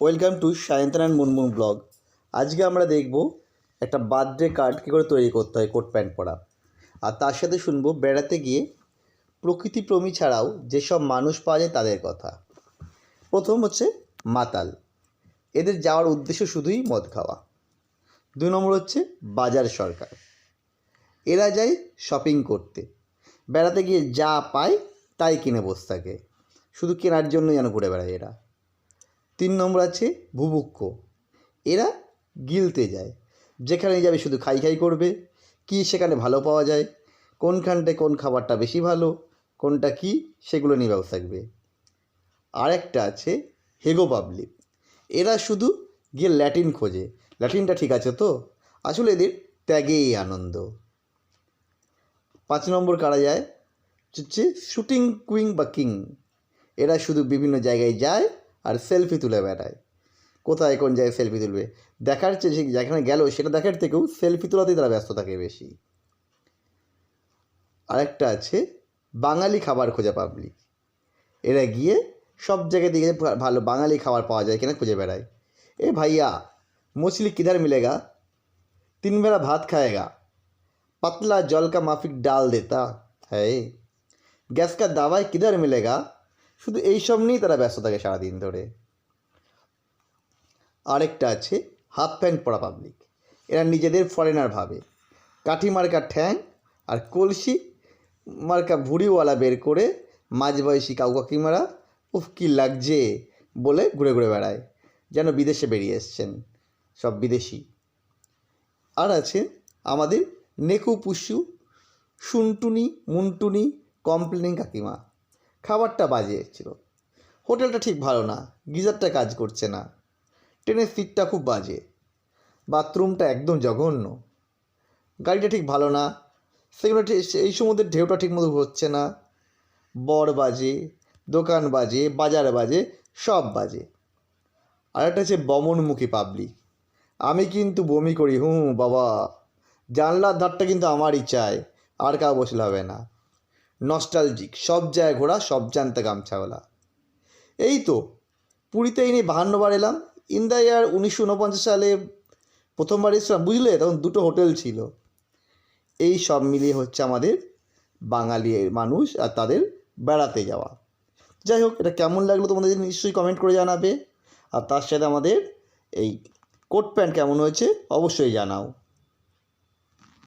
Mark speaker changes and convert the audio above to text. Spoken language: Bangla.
Speaker 1: Welcome to Sayantan and Munmun blog. আজকে আমরা দেখব একটা বার্থডে কার্ড কী করে তৈরি করতে হয় কোট প্যান্ট পরা। আর তার সাথে শুনব বেড়াতে গিয়ে প্রকৃতিপ্রেমী ছাড়াও যেসব মানুষ পাওয়া যায় তাদের কথা। প্রথম হচ্ছে মাতাল। এদের যাওয়ার উদ্দেশ্য শুধুই মদ খাওয়া। দুই নম্বর হচ্ছে বাজার সরকার। এরা যায় শপিং করতে। বেড়াতে গিয়ে যা পায় তাই কিনে বসে থাকে। শুধু কেনার জন্য যেন ঘুরে বেড়ায় এরা। তিন নম্বর আছে ভুবুক্ষ এরা গিলতে যায়। যেখানে যাবে শুধু খাই খাই করবে। কি সেখানে ভালো পাওয়া যায়? কোনখানটায় কোন খাবারটা বেশি ভালো? কোনটা কি? সেগুলো নিয়ে ব্যবস্থা থাকবে। আরেকটা আছে হেগো পাবলিক। এরা শুধু গিয়ে ল্যাটিন খোঁজে। ল্যাটিনটা ঠিক আছে তো? আসলে এদের ত্যাগেই আনন্দ। পাঁচ নম্বর কারা যায়? হচ্ছে শুটিং কুইং বা কিং। এরা শুধু বিভিন্ন জায়গায় যায় আর সেলফি তুলে বেড়ায়। কোথায় কোন জায়গায় সেলফি তুলবে? দেখার চেয়ে যেখানে গেল, সেটা দেখার থেকেও সেলফি তোলাতেই তারা ব্যস্ত থাকে বেশি। আরেকটা আছে, বাঙালি খাবার খোঁজা পাবলিক এরা গিয়ে সব জায়গায় দিকে ভালো বাঙালি খাবার পাওয়া যায় কিনা খুঁজে বেড়ায়। এ ভাইয়া মছলি কিধার মিলেগা? তিন বেলা ভাত খায়েগা? পাতলা জলকা মাফিক ডাল দেতা? হ্যাঁ গ্যাসকা দাবায় কিধার মিলেগা? শুধু এইসব নিয়েই তারা ব্যস্ত থাকে সারাদিন ধরে। আরেকটা আছে, হাফ প্যান্ট পরা পাবলিক এরা নিজেদের ফরেনার ভাবে। কাঠি মার্কা ঠ্যাং আর কলসি মার্কা ভুড়িওয়ালা বের করে মাঝবয়সী কাউ কাকিমারা উফ, কি লাগছে বলে ঘুরে ঘুরে বেড়ায়, যেন বিদেশে বেরিয়ে এসছেন, সব বিদেশি। আর আছে আমাদের নেকু পুষু, শুনটুনি, মুনটুনি কমপ্লেনিং কাকিমা। খাবারটা বাজে ছিল। হোটেলটা ঠিক ভালো না, গিজারটা কাজ করছে না। ট্রেনের সিটটা খুব বাজে, বাথরুমটা একদম জঘন্য। গাড়িটা ঠিক ভালো না, সেগুলো এই সমুদ্রের ঢেউটা ঠিক মতো হচ্ছে না। বর বাজে, দোকান বাজে, বাজার বাজে, সব বাজে। আর একটা হচ্ছে বমনমুখী পাবলিক আমি কিন্তু বমি করি হুঁ বাবা। জানলার ধারটা কিন্তু আমারই চাই, আর কাউ বসলে হবে না। নস্টালজিক সব জায়গায় ঘোরা, সব জানতে গামছাওয়ালা এই তো, পুরীতে এই নিয়ে বাহান্নবার এলাম। ইন দ্য ইয়ার উনিশশো উনপঞ্চাশ সালে প্রথমবার এসেছিলাম, বুঝলে? তখন দুটো হোটেল ছিল। এই সব মিলিয়ে হচ্ছে আমাদের বাঙালি মানুষ আর তাদের বেড়াতে যাওয়া। যাই হোক, এটা কেমন লাগল তোমাদের নিশ্চয়ই কমেন্ট করে জানাবে। আর তার সাথে আমাদের এই কোট প্যান্ট কেমন হয়েছে, অবশ্যই জানাও।